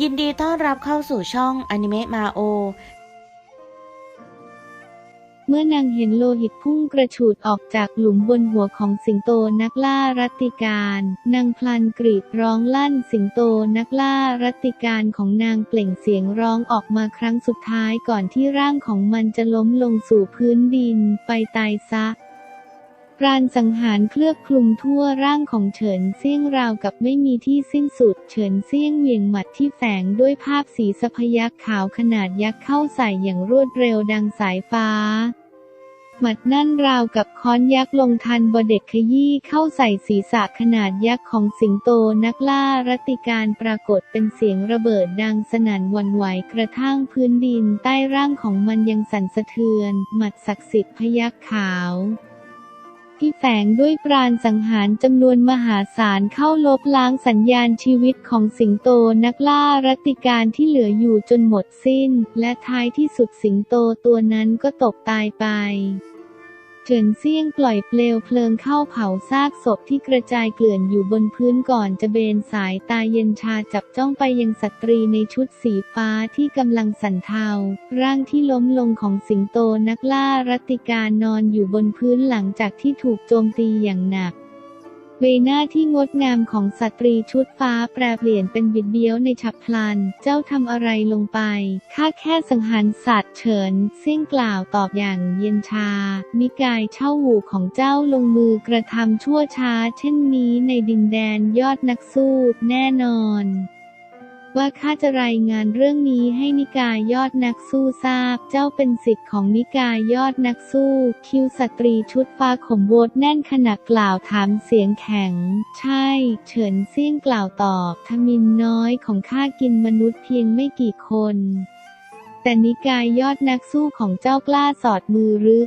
ยินดีต้อนรับเข้าสู่ช่องอนิเมะมาโอ เมื่อนางเห็นโลหิตพุ่งกระฉูดออกจากหลุมบนหัวของสิงโตนักล่ารัตติการ นางพลันกรีดร้องลั่นสิงโตนักล่ารัตติการของนางเปล่งเสียงร้องออกมาครั้งสุดท้ายก่อนที่ร่างของมันจะล้มลงสู่พื้นดินไปตายซะ ปราณสังหารเคลือบคลุมทั่วร่างของเฉินเซี่ยงราวกับไม่มีที่สิ้นสุด เฉินเซี่ยงเหวี่ยงหมัดที่แฝงด้วยภาพสีสพยักขาวขนาดยักษ์เข้าใส่อย่างรวดเร็วดังสายฟ้า หมัดนั่นราวกับค้อนยักษ์ลงทันบเด็กขยี้เข้าใส่ศีรษะขนาดยักษ์ของสิงโตนักล่ารัติการปรากฏเป็นเสียงระเบิดดังสนั่นหวันไหวกระทั่งพื้นดินใต้ร่างของมันยังสั่นสะเทือน หมัดศักดิ์สิทธิ์พยักขาว ที่แฝงด้วยปราณสังหารจำนวนมหาศาลเข้าลบล้างสัญญาณชีวิตของสิงโตนักล่ารัตติการที่เหลืออยู่จนหมดสิ้น และท้ายที่สุดสิงโตตัวนั้นก็ตกตายไป เฉินเซี่ยงปล่อยเปลวเพลิงเข้าเผาซากศพที่กระจายเกลื่อนอยู่บนพื้นก่อนจะเบนสายตาเย็นชาจับจ้องไปยังสตรีในชุดสีฟ้าที่กำลังสั่นเทา ร่างที่ล้มลงของสิงโตนักล่ารัตติการนอนอยู่บนพื้นหลังจากที่ถูกโจมตีอย่างหนัก ใบหน้าที่งดงามของสตรีชุดฟ้าแปรเปลี่ยนเป็นบิดเบี้ยวในฉับพลัน เจ้าทำอะไรลงไป ข้าแค่สังหารสัตว์เฉินเสี่ยงกล่าวตอบอย่างเย็นชา นิกายเช่าหูของเจ้าลงมือกระทำชั่วช้า เช่นนี้ในดินแดนยอดนักสู้แน่นอน ว่าข้าจะรายงานเรื่องนี้ให้นิกายยอดนักสู้ทราบ เจ้าเป็นสิทธิ์ของนิกายยอดนักสู้ คิวสตรีชุดฟ้าขมโบดแน่นขณะกล่าวถามเสียงแข็ง ใช่ เฉินเซี่ยงกล่าวตอบทมินน้อยของข้ากินมนุษย์เพียงไม่กี่คน แต่นิกายยอดนักสู้ของเจ้ากล้าสอดมือรือ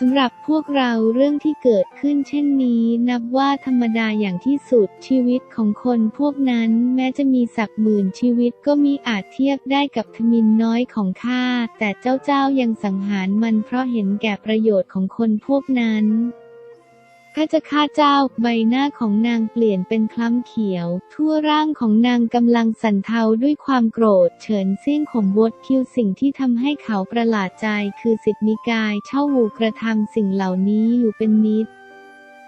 สำหรับพวกเราเรื่องที่เกิดขึ้นเช่นนี้ นับว่าธรรมดาอย่างที่สุดชีวิตของคนพวกนั้นแม้จะมีสักหมื่นชีวิตก็มีอาจเทียบได้กับทมินน้อยของข้าแต่เจ้าเจ้ายังสังหารมันเพราะเห็นแก่ประโยชน์ของคนพวกนั้น ข้าจะฆ่าเจ้า ใบหน้าของนางเปลี่ยนเป็นคล้ำเขียว ทั่วร่างของนางกำลังสั่นเทาด้วยความโกรธ เฉินเซี่ยงขมบดคิวสิ่งที่ทำให้เขาประหลาดใจคือสิทธินิกายเช่าหูกระทำสิ่งเหล่านี้อยู่เป็นนิด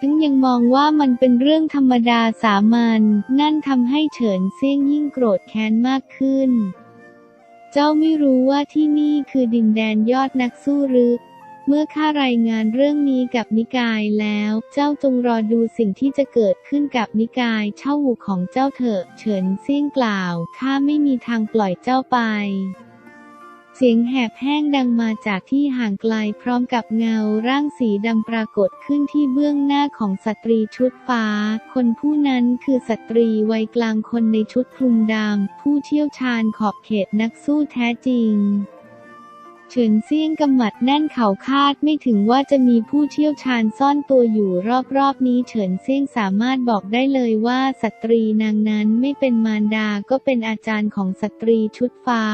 ทั้งยังมองว่ามันเป็นเรื่องธรรมดาสามัญนั่นทำให้เฉินเซี่ยงยิ่งโกรธแค้นมากขึ้น เจ้าไม่รู้ว่าที่นี่คือดินแดนยอดนักสู้หรือ เมื่อข้ารายงานเรื่องนี้กับนิกายแล้ว เจ้าจงรอดูสิ่งที่จะเกิดขึ้นกับนิกายเช่าหูของเจ้าเถอะ เฉินเซี่ยงกล่าว ข้าไม่มีทางปล่อยเจ้าไป เสียงแหบแห้งดังมาจากที่ห่างไกลพร้อมกับเงาร่างสีดำปรากฏขึ้นที่เบื้องหน้าของสตรีชุดฟ้า คนผู้นั้นคือสตรีวัยกลางคนในชุดคลุมดำผู้เชี่ยวชาญขอบเขตนักสู้แท้จริง เฉินเซี่ยงกำหมัดแน่นเข่าคาดไม่ถึงว่าจะมีผู้เชี่ยวชาญซ่อนตัวอยู่รอบๆนี้เฉินเซี่ยงสามารถบอกได้เลยว่าสตรีนางนั้นไม่เป็นมารดาก็เป็นอาจารย์ของสตรีชุดฟ้า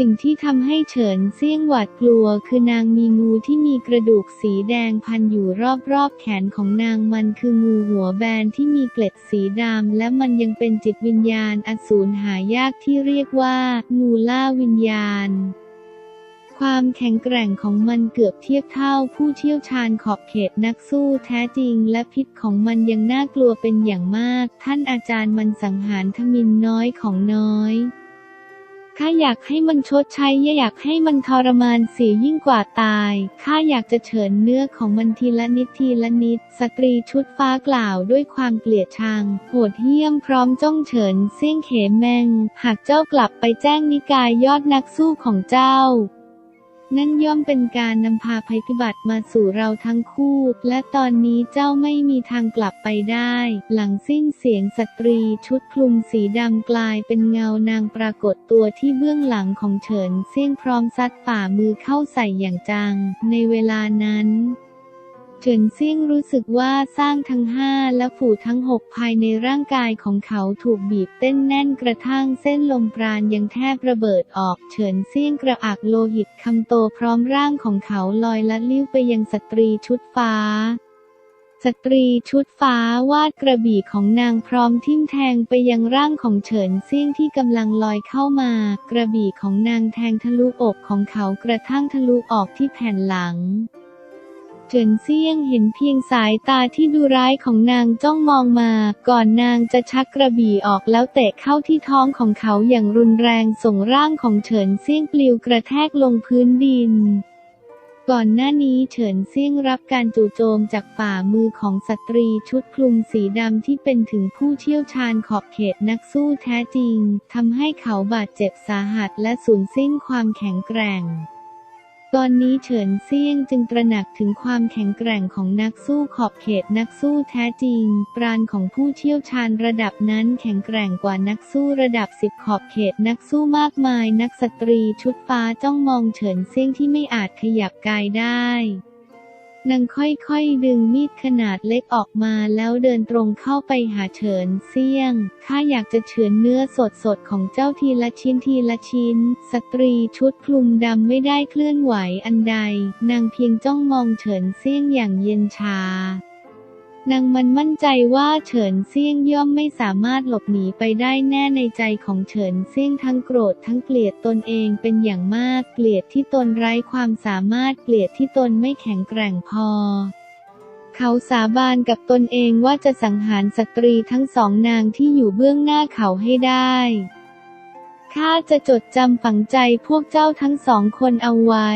สิ่งที่ทำให้เฉินเซี่ยงหวาดกลัวคือนางมีงูที่มีกระดูกสีแดงพันอยู่รอบๆแขนของนางมันคืองูหัวแบนที่มีเกล็ดสีดำและมันยังเป็นจิตวิญญาณอสูรหายากที่เรียกว่า งูล่าวิญญาณ ความแข็งแกร่งของมันเกือบเทียบเท่าผู้เชี่ยวชาญขอบเขตนักสู้แท้จริงและพิษของมันยังน่ากลัวเป็นอย่างมาก ท่านอาจารย์มันสังหารทมินน้อยของน้อยข้าอยากให้มันชดใช้อยากให้มันทรมานเสียยิ่งกว่าตายข้าอยากจะเฉินเนื้อของมันทีละนิดทีละนิด สตรีชุดฟ้ากล่าวด้วยความเกลียดชัง โหดเหี้ยมพร้อมจ้องเฉินเสี่ยงเขแมง หากเจ้ากลับไปแจ้งนิกายยอดนักสู้ของเจ้า นั่นย่อมเป็นการนำพาภัยพิบัติมาสู่เราทั้งคู่ และตอนนี้เจ้าไม่มีทางกลับไปได้ หลังสิ้นเสียงสตรีชุดคลุมสีดำกลายเป็นเงานางปรากฏตัวที่เบื้องหลังของเฉินเซี่ยงพร้อมซัดฝ่ามือเข้าใส่อย่างจัง ในเวลานั้น เฉินซี่งรู้สึกว่าสร้างทั้งห้าและฝูทั้งหกภายในร่างกายของเขาถูกบีบเต้นแน่นกระทั่งเส้นลมปราณยังแทบระเบิดออกเฉินซี่งกระอักโลหิตคำโตพร้อมร่างของเขาลอยละลิ้วไปยังสตรีชุดฟ้าสตรีชุดฟ้าวาดกระบี่ของนางพร้อมทิ่มแทงไปยังร่างของเฉินซี่งที่กำลังลอยเข้ามา กระบี่ของนางแทงทะลุอกของเขากระทั่งทะลุออกที่แผ่นหลัง ฉินเซี่ยงเห็นเพียงสายตาที่ดูร้ายของนางจ้องมองมา ก่อนนางจะชักกระบี่ออกแล้วเตะเข้าที่ท้องของเขาอย่างรุนแรงส่งร่างของเฉินเซี่ยงปลิวกระแทกลงพื้นดินก่อนหน้านี้เฉินเซี่ยงรับการจู่โจมจากฝ่ามือของสตรีชุดคลุมสีดำที่เป็นถึงผู้เชี่ยวชาญขอบเขตนักสู้แท้จริงทำให้เขาบาดเจ็บสาหัสและสูญสิ้นความแข็งแกร่ง ตอนนี้เฉินเซี่ยงจึงตระหนักถึงความแข็งแกร่งของนักสู้ขอบเขตนักสู้แท้จริง ปราณของผู้เชี่ยวชาญระดับนั้นแข็งแกร่งกว่านักสู้ระดับสิบขอบเขตนักสู้มากมาย นักสตรีชุดฟ้าจ้องมองเฉินเซี่ยงที่ไม่อาจขยับกายได้ นางค่อยๆ ดึงมีดขนาดเล็กออกมาแล้วเดินตรงเข้าไปหาเฉินเซี่ยง ข้าอยากจะเฉือนเนื้อสดๆ ของเจ้าทีละชิ้นทีละชิ้น สตรีชุดคลุมดำไม่ได้เคลื่อนไหวอันใด นางเพียงจ้องมองเฉินเซี่ยงอย่างเย็นชา นางมันมั่นใจว่าเฉินเซี่ยงย่อมไม่สามารถหลบหนีไปได้แน่ในใจของเฉินเซี่ยงทั้งโกรธทั้งเกลียดตนเองเป็นอย่างมาก เกลียดที่ตนไร้ความสามารถเกลียดที่ตนไม่แข็งแกร่งพอ เขาสาบานกับตนเองว่าจะสังหารสตรีทั้งสองนางที่อยู่เบื้องหน้าเขาให้ได้ข้าจะจดจำฝังใจพวกเจ้าทั้งสองคนเอาไว้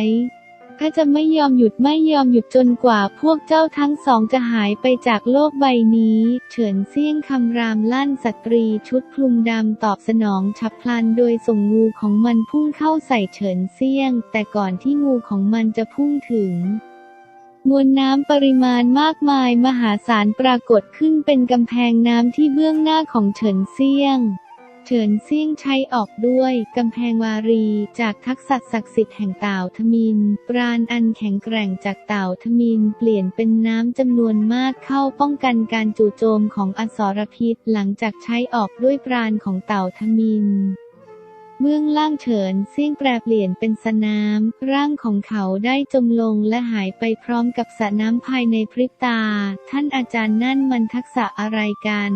ข้าจะไม่ยอมหยุดไม่ยอมหยุดจนกว่าพวกเจ้าทั้งสองจะหายไปจากโลกใบนี้ เฉินเซี่ยงคำรามลั่นสตรีชุดคลุมดำตอบสนองฉับพลันโดยส่งงูของมันพุ่งเข้าใส่เฉินเซี่ยง แต่ก่อนที่งูของมันจะพุ่งถึงมวลน้ำปริมาณมากมายมหาศาลปรากฏขึ้นเป็นกำแพงน้ำที่เบื้องหน้าของเฉินเซี่ยง เฉินเซี่ยงใช้ออกด้วยกำแพงวารีจากทักษะศักดิ์สิทธิ์แห่งเต่าทมิน ปราณอันแข็งแกร่งจากเต่าทมิน เปลี่ยนเป็นน้ำจำนวนมากเข้าป้องกันการจู่โจมของอสรพิษ หลังจากใช้ออกด้วยปราณของเต่าทมินเบื้องล่างเฉินเซี่ยงแปรเปลี่ยนเป็นสน้ำร่างของเขาได้จมลงและหายไปพร้อมกับสระน้ำภายในพริบตา ท่านอาจารย์นั่นมันทักษะอะไรกัน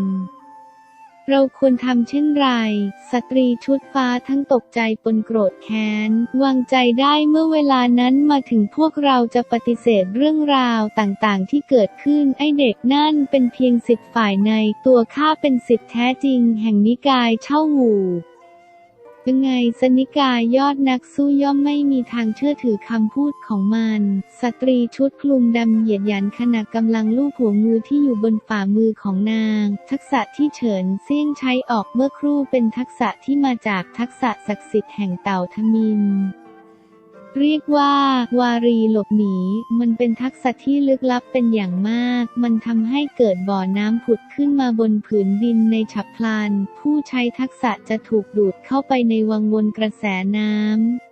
เราควรทำเช่นไร สตรีชุดฟ้าทั้งตกใจปนโกรธแค้น วางใจได้เมื่อเวลานั้นมาถึงพวกเราจะปฏิเสธเรื่องราวต่างๆ ที่เกิดขึ้นไอเด็กนั่นเป็นเพียงสิทธิ์ฝ่ายในตัวข้าเป็นสิทธิ์แท้จริง แห่งนิกายเช่าหู ยังไงสนิกายยอดนักสู้ย่อมไม่มีทางเชื่อถือคำพูดของมัน สตรีชุดคลุมดำเหยียดหยันขณะกำลังลูบหัวงูที่อยู่บนฝ่ามือของนาง ทักษะที่เฉินเซี่ยงใช้ออกเมื่อครู่เป็นทักษะที่มาจากทักษะศักดิ์สิทธิ์แห่งเต่าทมิน เรียกว่า วารีหลบหนี มันเป็นทักษะที่ลึกลับเป็นอย่างมาก มันทำให้เกิดบ่อน้ำผุดขึ้นมาบนผืนดินในฉับพลัน ผู้ใช้ทักษะจะถูกดูดเข้าไปในวังวนกระแสน้ำ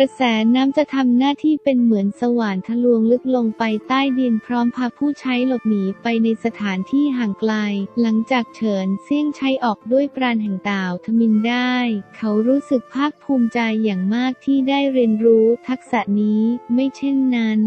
ระแสน้ำจะทำหน้าที่เป็นเหมือนสว่านทะลวงลึกลงไปใต้ดินพร้อมพาผู้ใช้หลบหนีไปในสถานที่ห่างไกล หลังจากเฉินเซี่ยงใช้ออกด้วยปราณแห่งต่าทมินได้ เขารู้สึกภาคภูมิใจอย่างมากที่ได้เรียนรู้ทักษะนี้ ไม่เช่นนั้น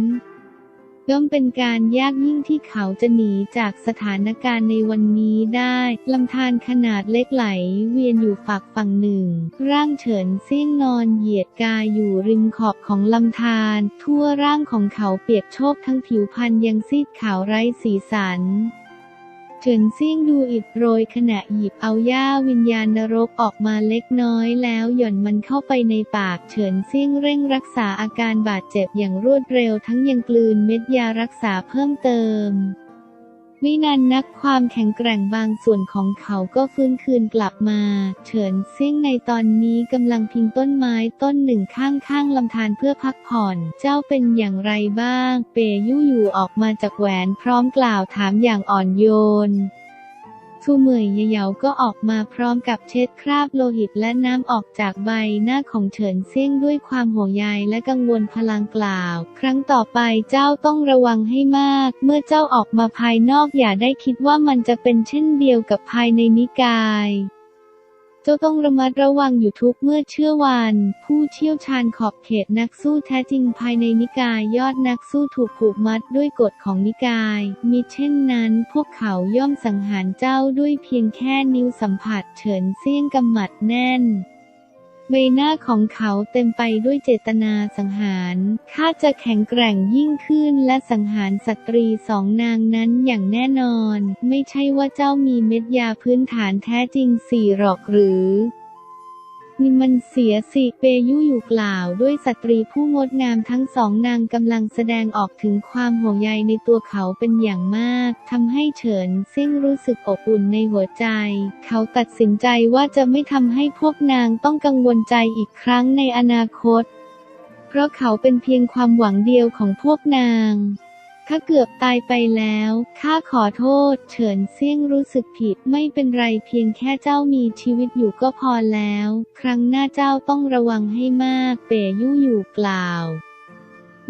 ย่อมเป็นการยากยิ่งที่เขาจะหนีจากสถานการณ์ในวันนี้ได้ลำธารขนาดเล็กไหลเวียนอยู่ฝักฝั่งหนึ่ง ร่างเฉินเซี่ยงนอนเหยียดกายอยู่ริมขอบของลำธารทั่วร่างของเขาเปียกโชกทั้งผิวพรรณยังซีดขาวไร้สีสัน เฉินเซี่ยงดูอิดโรยขณะหยิบเอาย่าวิญญาณนรกออกมาเล็กน้อยแล้วหย่อนมันเข้าไปในปากเฉินเซี่ยงเร่งรักษาอาการบาดเจ็บอย่างรวดเร็วทั้งยังกลืนเม็ดยารักษาเพิ่มเติม ไม่นานนักความแข็งแกร่งบางส่วนของเขาก็ฟื้นคืนกลับมา เฉินเซิ่งในตอนนี้กำลังพิงต้นไม้ต้นหนึ่งข้างๆลำธารเพื่อพักผ่อน เจ้าเป็นอย่างไรบ้าง เปยู่อยู่ออกมาจากแหวนพร้อมกล่าวถามอย่างอ่อนโยน ชูเหมยเยาก็ออกมาพร้อมกับเช็ดคราบโลหิตและน้ำออกจากใบหน้าของเฉินเซี่ยงด้วยความห่วงใยและกังวลพลางกล่าว ครั้งต่อไปเจ้าต้องระวังให้มาก เมื่อเจ้าออกมาภายนอกอย่าได้คิดว่ามันจะเป็นเช่นเดียวกับภายในนิกาย เจ้าต้องระมัดระวังอยู่ทุกเมื่อเชื่อวันผู้เชี่ยวชาญขอบเขตนักสู้แท้จริงภายในนิกายยอดนักสู้ถูกผูกมัดด้วยกฎของนิกายมิเช่นนั้นพวกเขาย่อมสังหารเจ้าด้วยเพียงแค่นิ้วสัมผัสเฉินเซี่ยงกำหมัดแน่น ใบหน้าของเขาเต็มไปด้วยเจตนาสังหารข้าจะแข็งแกร่งยิ่งขึ้นและสังหารสตรีสองนางนั้นอย่างแน่นอน ไม่ใช่ว่าเจ้ามีเม็ดยาพื้นฐานแท้จริงสี่หรอกหรือ นี่มันเสียสิเปยุอยู่กล่าวด้วยสตรีผู้งดงามทั้งสองนางกำลังแสดงออกถึงความห่วงใยในตัวเขาเป็นอย่างมากทำให้เฉินซิ่งรู้สึกอบอุ่นในหัวใจ เขาตัดสินใจว่าจะไม่ทำให้พวกนางต้องกังวลใจอีกครั้งในอนาคต เพราะเขาเป็นเพียงความหวังเดียวของพวกนาง ข้าเกือบตายไปแล้ว ข้าขอโทษ เฉินเซี่ยงรู้สึกผิด ไม่เป็นไรเพียงแค่เจ้ามีชีวิตอยู่ก็พอแล้ว ครั้งหน้าเจ้าต้องระวังให้มาก เป๋ยู่อยู่กล่าว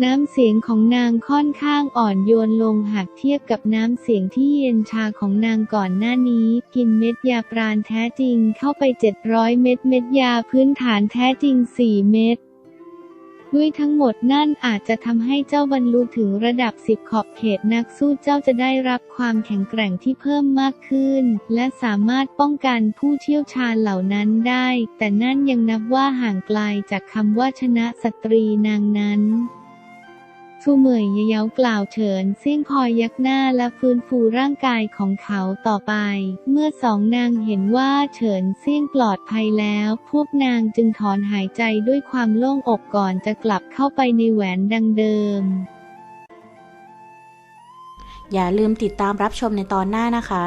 น้ำเสียงของนางค่อนข้างอ่อนโยนลงหากเทียบกับน้ำเสียงที่เย็นชาของนางก่อนหน้านี้ กินเม็ดยาปราณแท้จริงเข้าไป 700 เม็ดเม็ดยาพื้นฐานแท้จริง 4 เม็ด ด้วยทั้งหมดนั่นอาจจะทำให้เจ้าบรรลุถึงระดับสิบขอบเขตนักสู้เจ้าจะได้รับความแข็งแกร่งที่เพิ่มมากขึ้น และสามารถป้องกันผู้เชี่ยวชาญเหล่านั้นได้ แต่นั่นยังนับว่าห่างไกลจากคำว่าชนะสตรีนางนั้น ฟูเหมยเย้ากล่าวเฉินเซี่ยงพอยักหน้าและฟื้นฟูร่างกายของเขาต่อไป เมื่อสองนางเห็นว่าเฉินเซี่ยงปลอดภัยแล้ว พวกนางจึงถอนหายใจด้วยความโล่งอกก่อนจะกลับเข้าไปในแหวนดังเดิม อย่าลืมติดตามรับชมในตอนหน้านะคะ